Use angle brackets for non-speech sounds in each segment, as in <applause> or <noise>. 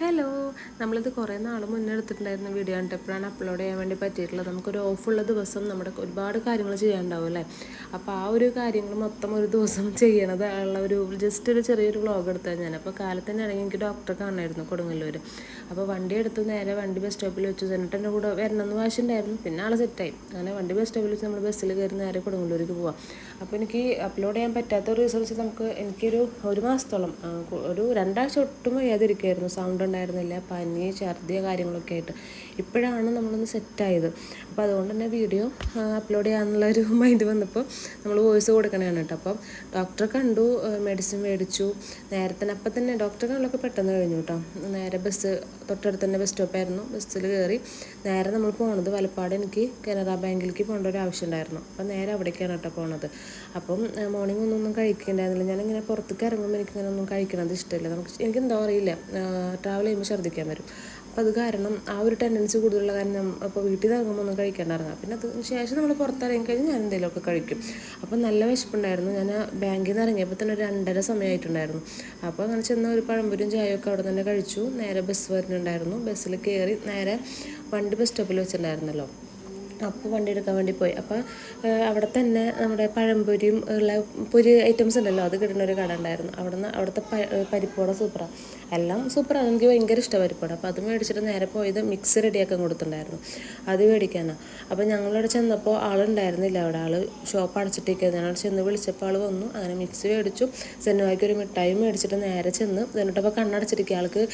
Hello. നമ്മളിത് കുറേ നാൾ മുന്നേ എടുത്തിട്ടുണ്ടായിരുന്ന വീഡിയോ ആണ് എപ്പോഴാണ് അപ്ലോഡ് ചെയ്യാൻ വേണ്ടി പറ്റിയിട്ടുള്ളത്. നമുക്കൊരു ഓഫുള്ള ദിവസം നമ്മുടെ ഒരുപാട് കാര്യങ്ങൾ ചെയ്യാനുണ്ടാവും അല്ലേ? അപ്പോൾ ആ ഒരു കാര്യങ്ങൾ മൊത്തം ഒരു ദിവസം <laughs> ചെയ്യണത് ഉള്ള ഒരു ജസ്റ്റ് ഒരു ചെറിയൊരു വ്ളോഗ് എടുത്താൽ ഞാൻ. അപ്പോൾ കാലത്ത് തന്നെ ആണെങ്കിൽ എനിക്ക് ഡോക്ടറെ കാണായിരുന്നു കൊടുങ്ങല്ലൂർ അപ്പോൾ വണ്ടി എടുത്ത് നേരെ വണ്ടി ബസ് സ്റ്റോപ്പിൽ വെച്ചു. എന്നിട്ട് എന്റെ കൂടെ വരണമെന്ന് വാശിണ്ടായിരുന്നു പിന്നെ ആൾ സെറ്റായി അങ്ങനെ വണ്ടി ബസ് സ്റ്റോപ്പിൽ വെച്ച് നമ്മൾ ബസ്സിൽ കയറി നേരെ കൊടുങ്ങല്ലൂർക്ക് പോവാം. അപ്പോൾ എനിക്ക് അപ്ലോഡ് ചെയ്യാൻ പറ്റാത്ത ഒരു നമുക്ക് എനിക്കൊരു ഒരു മാസത്തോളം ഒരു രണ്ടാഴ്ച ഒട്ടും വയ്യാതിരിക്കുമായിരുന്നു സൗണ്ട് ഉണ്ടായിരുന്നില്ല. പനി ഛർദിയ കാര്യങ്ങളൊക്കെ ആയിട്ട്. ഇപ്പോഴാണ് നമ്മളൊന്ന് സെറ്റായത് അപ്പോൾ അതുകൊണ്ട് തന്നെ വീഡിയോ അപ്ലോഡ് ചെയ്യാനുള്ള ഒരു <laughs> മൈൻഡ് വന്നപ്പോൾ നമ്മൾ വോയിസ് കൊടുക്കണതാണ് കേട്ടോ അപ്പം ഡോക്ടറെ കണ്ടു മെഡിസിൻ മേടിച്ചു. നേരത്തെ അപ്പം തന്നെ ഡോക്ടറെ കണ്ടൊക്കെ പെട്ടെന്ന് കഴിഞ്ഞു കേട്ടോ നേരെ ബസ് തൊട്ടടുത്ത് തന്നെ ബസ് സ്റ്റോപ്പായിരുന്നു ബസ്സിൽ കയറി നേരെ നമ്മൾ പോണത് വലപ്പാട് എനിക്ക് കനറ ബാങ്കിലേക്ക് പോകേണ്ട ഒരു ആവശ്യം ഉണ്ടായിരുന്നു. അപ്പം നേരെ അവിടേക്കാണ് കേട്ടോ പോണത്. അപ്പം മോർണിംഗ് ഒന്നും ഒന്നും കഴിക്കണ്ടായിരുന്നില്ല. ഞാനിങ്ങനെ പുറത്തേക്ക് ഇറങ്ങുമ്പോൾ എനിക്കിങ്ങനെ ഒന്നും കഴിക്കണത് ഇഷ്ടമില്ല നമുക്ക് എനിക്കെന്താ അറിയില്ല. ട്രാവൽ കഴിയുമ്പോൾ ഛർദ്ദിക്കാൻ വരും. അപ്പോൾ അത് കാരണം ആ ഒരു ടെൻഡൻസി കൂടുതലുള്ള കാരണം അപ്പോൾ വീട്ടിൽ നിന്ന് ഇറങ്ങുമ്പോൾ ഒന്നും കഴിക്കാണ്ട് ഇറങ്ങാം പിന്നെ അതിന് ശേഷം നമ്മൾ പുറത്തിറങ്ങി കഴിഞ്ഞാൽ ഞാൻ എന്തെങ്കിലുമൊക്കെ കഴിക്കും. അപ്പോൾ നല്ല വിശപ്പുണ്ടായിരുന്നു. ഞാൻ ബാങ്കിൽ നിന്ന് ഇറങ്ങിയപ്പോൾ തന്നെ ഒരു രണ്ടര സമയമായിട്ടുണ്ടായിരുന്നു അപ്പോൾ അങ്ങനെ ചെന്ന ഒരു പഴംപൊരിയും ചായയൊക്കെ അവിടെ തന്നെ കഴിച്ചു. നേരെ ബസ് വരുന്നുണ്ടായിരുന്നു. ബസ്സിൽ കയറി നേരെ വണ്ടി ബസ് സ്റ്റോപ്പിൽ വെച്ചിട്ടുണ്ടായിരുന്നല്ലോ. അപ്പോൾ വണ്ടി എടുക്കാൻ വേണ്ടി പോയി. അപ്പോൾ അവിടെ തന്നെ നമ്മുടെ പഴംപൊരിയും ഉള്ള പൊരി ഐറ്റംസ് ഉണ്ടല്ലോ അത് കിട്ടുന്ന ഒരു കട ഉണ്ടായിരുന്നു. അവിടെ നിന്ന് അവിടുത്തെ പരിപ്പോട സൂപ്പറാണ് എല്ലാം സൂപ്പറാണ് എനിക്ക് ഭയങ്കര ഇഷ്ടം പരിപ്പോട അപ്പോൾ അത് മേടിച്ചിട്ട് നേരെ പോയത് മിക്സ് റെഡിയാക്കാൻ കൊടുത്തിട്ടുണ്ടായിരുന്നു. അത് മേടിക്കാനാണ് അപ്പോൾ ഞങ്ങളവിടെ ചെന്നപ്പോൾ ആളുണ്ടായിരുന്നില്ല അവിടെ. ആൾ ഷോപ്പ് അടച്ചിട്ടിരിക്കുന്നത് ഞങ്ങളവിടെ ചെന്ന് വിളിച്ചപ്പോൾ ആൾ വന്നു. അങ്ങനെ മിക്സ് മേടിച്ചു. സെനുവായ്ക്ക് ഒരു മിഠായി മേടിച്ചിട്ട് നേരെ ചെന്ന് എന്നിട്ടപ്പോൾ കണ്ണടച്ചിരിക്കുക. ആൾക്ക്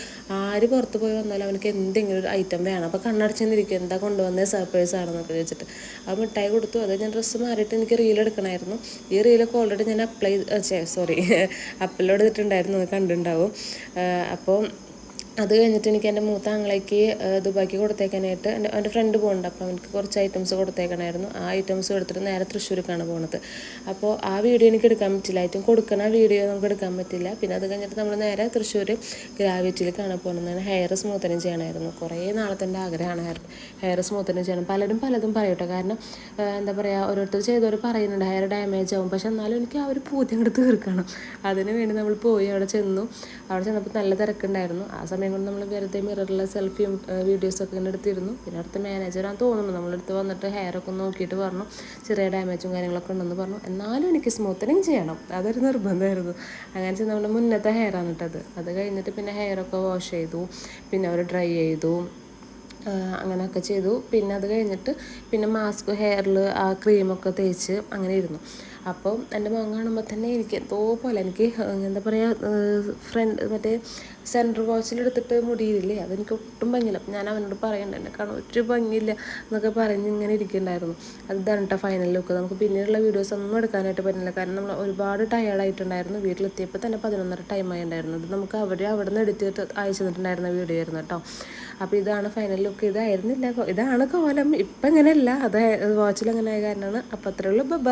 ആര് പുറത്ത് പോയി വന്നാലും അവനക്ക് എന്തെങ്കിലും ഒരു ഐറ്റം വേണം. അപ്പോൾ കണ്ണടച്ചെന്നിരിക്കും എന്താ കൊണ്ടുവന്നത് സർപ്രൈസ് ആണെന്നൊക്കെ. വെച്ചിട്ട്. അപ്പോൾ മിഠായി കൊടുത്തു. അത് ഞാൻ ഡ്രസ്സ് മാറിയിട്ട് എനിക്ക് റീൽ എടുക്കണമായിരുന്നു ഈ റീലൊക്കെ ഓൾറെഡി ഞാൻ അപ്ലൈ സോറി അപ്ലോഡ് ചെയ്തിട്ടുണ്ടായിരുന്നു. കണ്ടിട്ടുണ്ടാവും. അപ്പോൾ അത് കഴിഞ്ഞിട്ട് എനിക്ക് എന്റെ മൂത്ത ആങ്ങളേക്ക് ദുബായ്ക്ക് കൊടുത്തേക്കാനായിട്ട് എന്റെ എന്റെ ഫ്രണ്ട് പോകുന്നുണ്ട് അപ്പോൾ എനിക്ക് കുറച്ച് ഐറ്റംസ് കൊടുത്തേക്കണമായിരുന്നു ആ ഐറ്റംസ് എടുത്തിട്ട് നേരെ തൃശ്ശൂർക്കാണ് പോണത്. അപ്പോൾ ആ വീഡിയോ എനിക്ക് എടുക്കാൻ പറ്റില്ല. ഐറ്റം കൊടുക്കണ വീഡിയോ നമുക്ക് എടുക്കാൻ പറ്റില്ല. പിന്നെ അത് കഴിഞ്ഞിട്ട് നമ്മൾ നേരെ തൃശ്ശൂർ ഗ്രാവിറ്റിയിലേക്കാണ് പോകുന്നത് ഹെയർ സ്മൂത്തനിങ് ചെയ്യണമായിരുന്നു കുറേ നാളത്തെ എന്റെ ആഗ്രഹമാണ് ഹെയർ ഹെയർ സ്മൂത്തനിങ് ചെയ്യണം. പലരും പലതും പറയട്ടെ. കാരണം എന്താ പറയുക ഓരോരുത്തർ ചെയ്തവർ പറയുന്നുണ്ട് ഹെയർ ഡാമേജ് ആവും. പക്ഷെ എന്നാലും എനിക്ക് ആ ഒരു പൂതി അങ്ങോട്ട് തീർക്കണം. അതിന് വേണ്ടി നമ്മൾ പോയി അവിടെ ചെന്നു. അവിടെ ചെന്നപ്പോൾ നല്ല തിരക്കുണ്ടായിരുന്നു. ആ സമയം സമയം കൊണ്ട് നമ്മൾ വെറുതെ മിററിലെ സെൽഫിയും വീഡിയോസൊക്കെ ഇങ്ങനെ എടുത്തിരുന്നു. പിന്നെ അടുത്ത മാനേജറാണ് തോന്നുന്നു. നമ്മളെടുത്ത് വന്നിട്ട് ഹെയർ ഒക്കെ നോക്കിയിട്ട് പറഞ്ഞു. ചെറിയ ഡാമേജും കാര്യങ്ങളൊക്കെ ഉണ്ടെന്ന് പറഞ്ഞു. എന്നാലും എനിക്ക് സ്മൂത്തനിങ് ചെയ്യണം. അതൊരു നിർബന്ധമായിരുന്നു. അങ്ങനെ നമ്മുടെ മുന്നത്തെ ഹെയറാണ് ഇട്ടത് അത്. കഴിഞ്ഞിട്ട് പിന്നെ ഹെയറൊക്കെ വാഷ് ചെയ്തു. പിന്നെ അവർ ഡ്രൈ ചെയ്തു. അങ്ങനെയൊക്കെ ചെയ്തു. പിന്നെ അത് കഴിഞ്ഞിട്ട് പിന്നെ മാസ്ക് ഹെയറിൽ ആ ക്രീമൊക്കെ തേച്ച് അങ്ങനെ ഇരുന്നു. അപ്പോൾ എന്റെ മുഖം കാണുമ്പോൾ തന്നെ എനിക്ക് എന്തോ പോലെ എനിക്ക് എന്താ പറയുക ഫ്രണ്ട് മറ്റേ സെന്റർ വാച്ചിലെടുത്തിട്ട് മുടിയില്ലേ? അതെനിക്ക് ഒട്ടും ഭംഗിയില്ല. ഞാൻ അവനോട് പറയണ്ട എന്നെ കാണാൻ ഒരു ഭംഗിയില്ല എന്നൊക്കെ പറഞ്ഞ് ഇങ്ങനെ ഇരിക്കുന്നുണ്ടായിരുന്നു അതാണ് കേട്ടോ ഫൈനൽ ലുക്ക് നമുക്ക് പിന്നീടുള്ള വീഡിയോസ് ഒന്നും എടുക്കാനായിട്ട് പറ്റില്ല. കാരണം നമ്മൾ ഒരുപാട് ടയേർഡായിട്ടുണ്ടായിരുന്നു വീട്ടിലെത്തിയപ്പോൾ തന്നെ പതിനൊന്നര ടൈം ആയിട്ടുണ്ടായിരുന്നു. അത് നമുക്ക് അവിടെ അവിടെ നിന്ന് എടുത്തിട്ട് അയച്ചു തന്നിട്ടുണ്ടായിരുന്ന വീഡിയോ ആയിരുന്നു കേട്ടോ അപ്പോൾ ഇതാണ് ഫൈനൽ ലുക്ക് ഇതായിരുന്നില്ല. ഇതാണ് കോലം. ഇപ്പം ഇങ്ങനെയല്ല അത് വാച്ചിൽ അങ്ങനെ ആയ കാരണമാണ്. അപ്പോൾ അത്രയുള്ളൂ ബബ